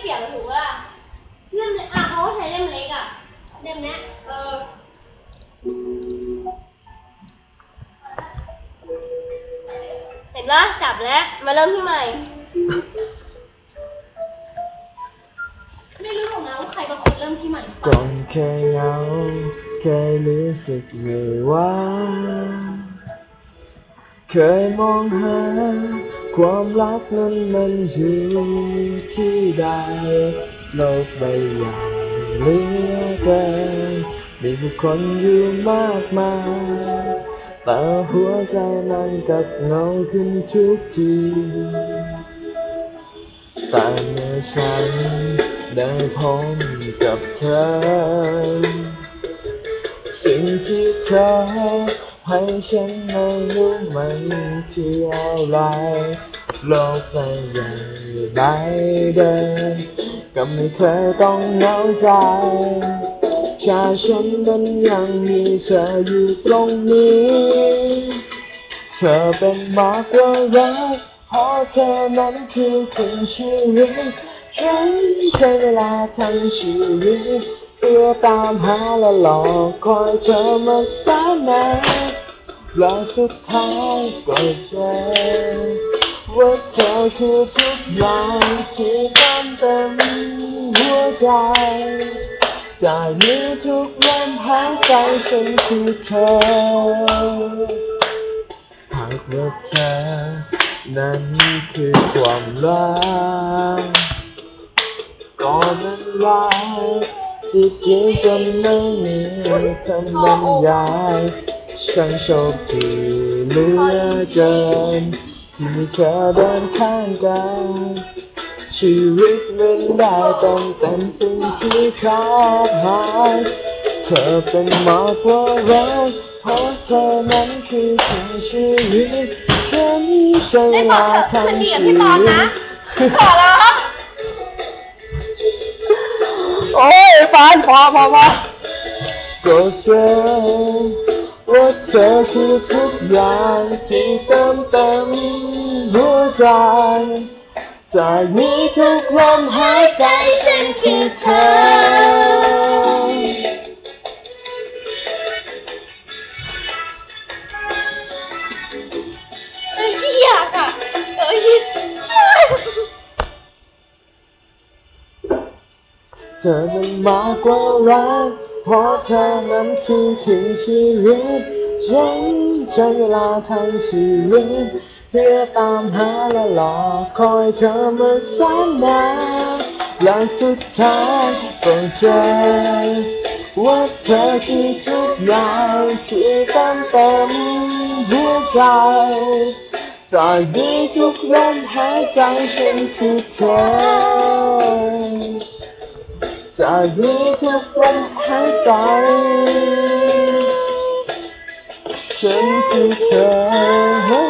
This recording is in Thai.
เปรียบอถูกปะล่ะเล่มเล็กอะเขาใช้เล่มเล็กอะเล่มนี้เออเห็นปะจับแล้ว มาเริ่มที่ใหม่ ไม่รู้หรอกนะว่าใครเป็นคนเริ่มที่ใหม่ก่อนเคยเหงาเคยรู้สึกเหนื่อยว่า เคยมองหา ความรักนั้นมันอยู่ที่ใดโลกใบใหญ่เหลือเกินมีผู้คนอยู่มากมายแต่หัวใจนั้นกับเงาขึ้นทุกทีแต่เมื่อฉันได้พบกับเธอ เธอให้ฉันไม่รู้มันคืออะไร โลกใบใหญ่ใบเดินก็ไม่เคยต้องเหงาใจแค่ฉันนั้นยังมีเธออยู่ตรงนี้ เธอเป็นมากกว่ารักเพราะเธอนั้นคือคนชีวิตฉันใช้เวลาทั้งชีวิต เพื่อตามหาและหลอกคอยเธอมาแสนนาและสุดท้ายก็เจอว่าเธอคือทุกอย่างที่เติมเต็มหัวใจจากนี้ทุกลมหายใจฉันคือเธอหากว่าเธอนั้นคือความรักก็เป็นรัก ที่เสียจนไม่มีคำบรรยายฉันโชคดีเหลือเกินที่มีเธอเดินข้างกายชีวิตมันได้เต็มเต็มสิ่งที่ขาดหายเธอเป็นหมากกว่ารักเพราะเธอนั้นคือทั้งชีวิตฉันใช้เวลาทั้งคืนดีกับชีพี่ปอนวิตขอร้องโอ้ย ฟานพอพอพอก็เจอว่าเธอคือทุกอย่างที่เติมเต็มหัวใจจากนี้ทุกลมหายใจฉันคือเธอ ธอมันมากกว่ารักเพราะเธอนั้นคือสิ่งชีวิต ฉันใช้เวลาทั้งชีวิต เพื่อตามหาและหลอคอยเธอมาแสนนานและสุดท้ายก็เจอว่าเธอคือทุกอย่างที่เต็มเต็มหัวใจจากนี้ทุกลมหายใจฉันคือเธอ จากนี้ทุกลมหายใจ ฉันคือเธอ